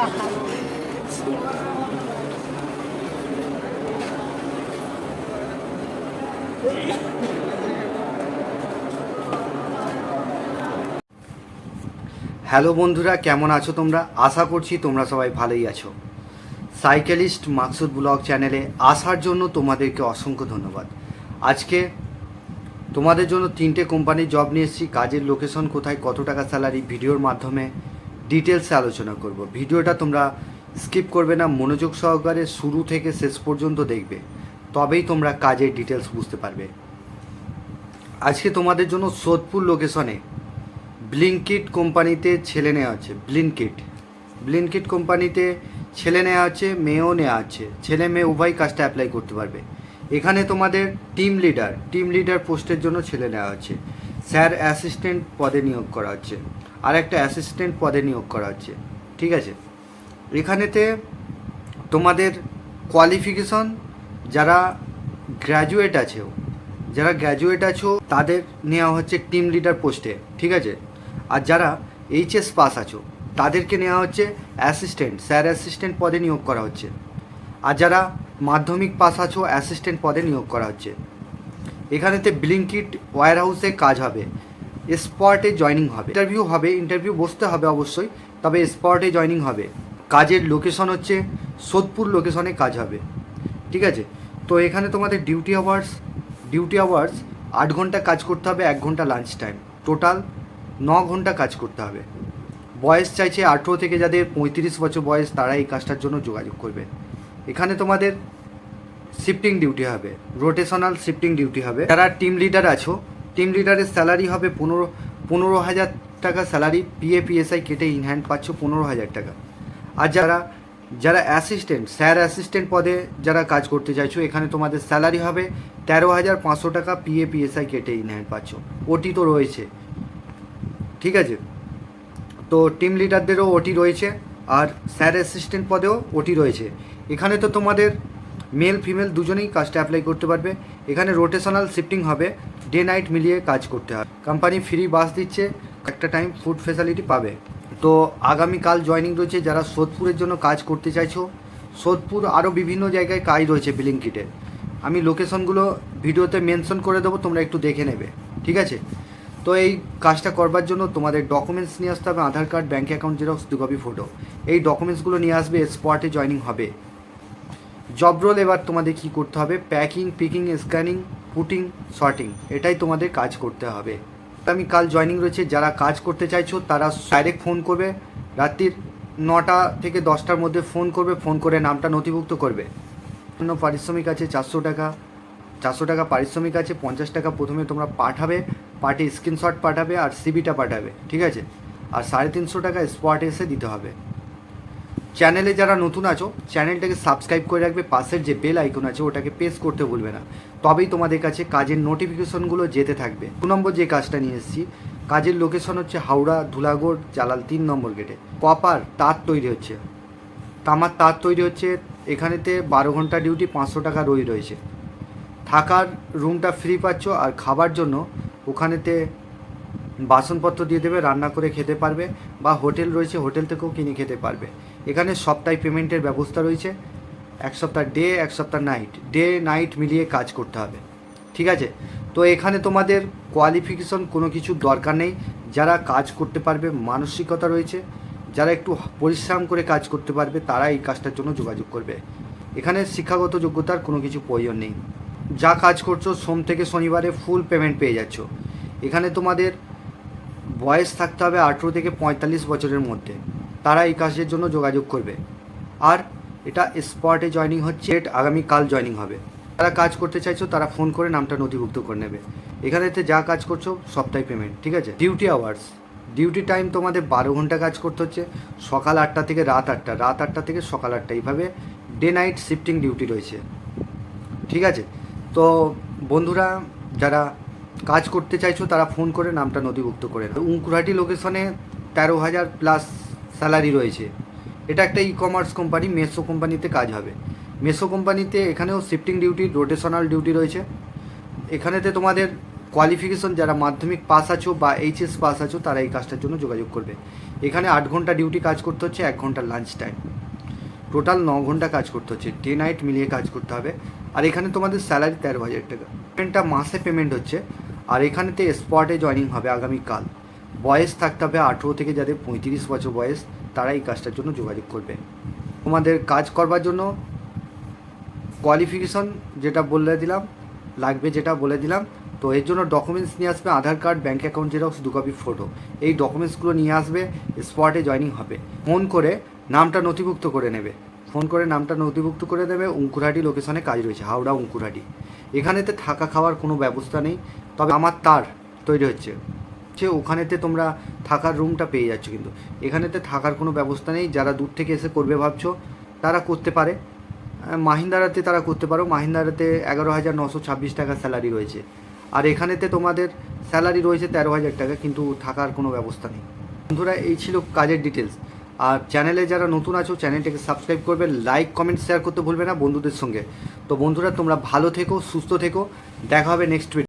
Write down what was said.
Hello বন্ধুরা, কেমন আছো তোমরা? আশা করছি তোমরা সবাই ভালোই আছো। সাইকেলিস্ট মাকসুদ ব্লগ চ্যানেলে আসার জন্য তোমাদেরকে অসংখ্য ধন্যবাদ। আজকে তোমাদের জন্য তিনটে কোম্পানির জব নিয়ে এসেছি। কাজের লোকেশন কোথায়, কত টাকা স্যালারি ভিডিওর মাধ্যমে ডিটেলসে আলোচনা করব। ভিডিওটা তোমরা স্কিপ করবে না, মনোযোগ সহকারে শুরু থেকে শেষ পর্যন্ত দেখবে। তবেই তোমরা কাজের ডিটেলস বুঝতে পারবে। আজকে তোমাদের জন্য সোদপুর লোকেশনে ব্লিঙ্কিট কোম্পানিতে ছেলে নেওয়া আছে ব্লিঙ্কিট ব্লিঙ্কিট কোম্পানিতে ছেলে নেওয়া আছে, মেয়েও নেওয়া আছে। ছেলে মেয়ে উভয় কাজটা অ্যাপ্লাই করতে পারবে। এখানে তোমাদের টিম লিডার টিম লিডার পোস্টের জন্য ছেলে নেওয়া হচ্ছে স্যার অ্যাসিস্ট্যান্ট পদে নিয়োগ করা হচ্ছে। আর একটা অ্যাসিস্ট্যান্ট পদে নিয়োগ করা হচ্ছে, ঠিক আছে? এখানেতে তোমাদের কোয়ালিফিকেশন যারা গ্র্যাজুয়েট আছেও যারা গ্র্যাজুয়েট আছো, তাদের নেওয়া হচ্ছে টিম লিডার পোস্টে ঠিক আছে? আর যারা এইচএস পাস আছো, তাদেরকে নেওয়া হচ্ছে অ্যাসিস্ট্যান্ট স্যার অ্যাসিস্ট্যান্ট পদে নিয়োগ করা হচ্ছে। আর যারা মাধ্যমিক পাস আছো অ্যাসিস্ট্যান্ট পদে নিয়োগ করা হচ্ছে। এখানেতে ব্লিঙ্কিট ওয়ার হাউসে কাজ হবে। স্পটে জয়নিং হবে। ইন্টারভিউ হবে ইন্টারভিউ বসতে হবে অবশ্যই, তবে স্পটে জয়নিং হবে। কাজের লোকেশন হচ্ছে সোদপুর লোকেশনে কাজ হবে। ঠিক আছে? তো এখানে তোমাদের ডিউটি আওয়ার্স ডিউটি আওয়ার্স আট ঘণ্টা কাজ করতে হবে, এক ঘণ্টা লাঞ্চ টাইম টোটাল ন ঘণ্টা কাজ করতে হবে। বয়স চাইছে আঠেরো থেকে যাদের পঁয়ত্রিশ বছর বয়স, তারা এই কাজটার জন্য যোগাযোগ করবে। এখানে তোমাদের শিফটিং ডিউটি হবে। রোটেশনাল শিফটিং ডিউটি হবে। যারা টিম লিডার আছো টিম লিডারের স্যালারি হবে পনেরো পনেরো হাজার টাকা স্যালারি পিএ পিএসআই কেটে ইন হ্যান্ড পাচ্ছ পনেরো হাজার টাকা। আর যারা যারা অ্যাসিস্ট্যান্ট স্যার অ্যাসিস্ট্যান্ট পদে যারা কাজ করতে চাইছো, এখানে তোমাদের স্যালারি হবে তেরো হাজার পাঁচশো টাকা পিএ পিএসআই কেটে ইন হ্যান্ড পাচ্ছ। ওটি তো রয়েছে। ঠিক আছে? তো টিম লিডারদেরও ওটি রয়েছে, আর স্যার অ্যাসিস্ট্যান্ট পদেও ওটি রয়েছে। এখানে তো তোমাদের মেল, ফিমেল দুজনেই কাজটা অ্যাপ্লাই করতে পারবে। এখানে রোটেশনাল শিফটিং হবে, ডে নাইট মিলিয়ে কাজ করতে হবে। কোম্পানি ফ্রি বাস দিচ্ছে, একটা টাইম ফুড ফেসিলিটি পাবে। তো আগামীকাল জয়নিং রয়েছে যারা সোদপুরের জন্য কাজ করতে চাইছো। সোদপুর আরও বিভিন্ন জায়গায় কাজ রয়েছে বিলিং কিটের আমি লোকেশনগুলো ভিডিওতে মেনশন করে দেবো, তোমরা একটু দেখে নেবে। ঠিক আছে? তো এই কাজটা করবার জন্য তোমাদের ডকুমেন্টস নিয়ে আসতে হবে, Aadhaar card, bank account, xerox দু কপি ফটো। এই ডকুমেন্টসগুলো নিয়ে আসবে, স্পটে জয়নিং হবে। জব রোল এবার তোমাদের কি করতে হবে? Packing picking scanning putting sorting এটাই তোমাদের কাজ করতে হবে। আমি কাল জয়নিং রয়েছে, যারা কাজ করতে চাইছো, তারা ডাইরেক্ট ফোন করবে। রাত্রির নটা থেকে দশটার মধ্যে ফোন করবে ফোন করে নামটা নথিভুক্ত করবে। অন্য পারিশ্রমিক আছে চারশো টাকা চারশো টাকা পারিশ্রমিক আছে, পঞ্চাশ টাকা প্রথমে তোমরা পাঠাবে পার্টি স্ক্রিনশট পাঠাবে আর সিবিটা পাঠাবে, ঠিক আছে? আর সাড়ে তিনশো টাকা স্পটে এসে দিতে হবে। চ্যানেলে যারা নতুন আছো, চ্যানেলটাকে সাবস্ক্রাইব করে রাখবে, পাশের যে বেল আইকন আছে, ওটাকে প্রেস করতে ভুলবে না। তবেই তোমাদের কাছে কাজের নোটিফিকেশনগুলো যেতে থাকবে। দু নম্বর যে কাজটা নিয়ে এসেছি, কাজের লোকেশন হচ্ছে হাওড়া, ধুলাগড়, জালাল তিন নম্বর গেটে কপার তার তৈরি হচ্ছে। তামার তার তৈরি হচ্ছে, এখানেতে বারো ঘণ্টা ডিউটি পাঁচশো টাকা রই রয়েছে। থাকার রুমটা ফ্রি পাচ্ছ আর খাবার জন্য ওখানেতে বাসনপত্র দিয়ে দেবে, রান্না করে খেতে পারবে বা হোটেল রয়েছে হোটেল থেকেও কিনে খেতে পারবে। এখানে সপ্তাহে পেমেন্টের ব্যবস্থা রয়েছে। এক সপ্তাহ ডে, এক সপ্তাহ নাইট। ডে, নাইট মিলিয়ে কাজ করতে হবে। ঠিক আছে? তো এখানে তোমাদের কোয়ালিফিকেশন কোনো কিছু দরকার নেই। যারা কাজ করতে পারবে, মানসিকতা রয়েছে। যারা একটু পরিশ্রম করে কাজ করতে পারবে, তারা এই কাজটার জন্য যোগাযোগ করবে। এখানে শিক্ষাগত যোগ্যতার কোনো কিছু প্রয়োজন নেই। যা কাজ করছ, সোম থেকে শনিবারে ফুল পেমেন্ট পেয়ে যাচ্ছ। এখানে তোমাদের বয়স থাকতে হবে আঠেরো থেকে পঁয়তাল্লিশ বছরের মধ্যে। তারা এই কাজের জন্য যোগাযোগ করবে। আর এটা স্পটে জয়নিং হচ্ছে, ডেট আগামীকাল জয়নিং হবে। যারা কাজ করতে চাইছো, তারা ফোন করে নামটা নথিভুক্ত করে নেবে। এখানেতে যা কাজ করছ সপ্তাহে পেমেন্ট ঠিক আছে? ডিউটি আওয়ার্স ডিউটি টাইম তোমাদের বারো ঘণ্টা কাজ করতে হচ্ছে, সকাল আটটা থেকে রাত আটটা রাত আটটা থেকে সকাল আটটা, এইভাবে ডে নাইট শিফটিং ডিউটি রয়েছে। ঠিক আছে? তো বন্ধুরা, যারা কাজ করতে চাইছো, তারা ফোন করে নামটা নথিভুক্ত করে নাও। উঙ্কুরহাটি লোকেশনে তেরো হাজার প্লাস স্যালারি রয়েছে। এটা একটা ই কমার্স কোম্পানি মেসো কোম্পানিতে কাজ হবে। মেসো কোম্পানিতে এখানেও শিফটিং ডিউটি রোটেশনাল ডিউটি রয়েছে। এখানেতে তোমাদের কোয়ালিফিকেশন যারা মাধ্যমিক পাস আছো বা এইচএস পাস আছো, তারা এই কাজটার জন্য যোগাযোগ করবে। এখানে আট ঘণ্টা ডিউটি কাজ করতে হচ্ছে, এক ঘণ্টা লাঞ্চ টাইম টোটাল ন ঘণ্টা কাজ করতে হচ্ছে ডে নাইট মিলিয়ে কাজ করতে হবে। আর এখানে তোমাদের স্যালারি তেরো হাজার টাকা। পেমেন্টটা মাসে পেমেন্ট হচ্ছে। আর এখানেতে স্পটে জয়নিং হবে আগামীকাল। বয়স থাকতে হবে আঠেরো থেকে যাদের পঁয়ত্রিশ বছর বয়স, তারা এই কাজটার জন্য যোগাযোগ করবে। তোমাদের কাজ করবার জন্য কোয়ালিফিকেশন যেটা বলে দিলাম, লাগবে যেটা বলে দিলাম, তো এর জন্য ডকুমেন্টস নিয়ে আসবে, Aadhaar card bank account xerox দু কপি ফটো এই ডকুমেন্টসগুলো নিয়ে আসবে স্পটে জয়নিং হবে। ফোন করে নামটা নথিভুক্ত করে নেবে। ফোন করে নামটা নথিভুক্ত করে দেবে উঙ্কুরহাটি লোকেশনে কাজ রয়েছে, হাওড়া উঙ্কুরহাটি এখানেতে থাকা খাওয়ার কোনো ব্যবস্থা নেই, তবে আমার তার তৈরি হচ্ছে। যে ওখানেতে তোমরা থাকার রুমটা পেয়ে যাচ্ছ কিন্তু। এখানেতে থাকার কোনো ব্যবস্থা নেই, যারা দূর থেকে এসে করবে ভাবছ, তারা করতে পারে। মাহিন্দারাতে তারা করতে পারো। মাহিন্দারাতে এগারো হাজার নশো ছাব্বিশ টাকা স্যালারি রয়েছে। আর এখানেতে তোমাদের স্যালারি রয়েছে তেরো হাজার টাকা, কিন্তু থাকার কোনো ব্যবস্থা নেই। বন্ধুরা, এই ছিল কাজের ডিটেলস আর চ্যানেলে যারা নতুন আছো চ্যানেলটাকে সাবস্ক্রাইব করবে লাইক কমেন্ট শেয়ার করতে ভুলবে না বন্ধুদের সঙ্গে। তো বন্ধুরা, তোমরা ভালো থেকো, সুস্থ থেকো। দেখা হবে নেক্সট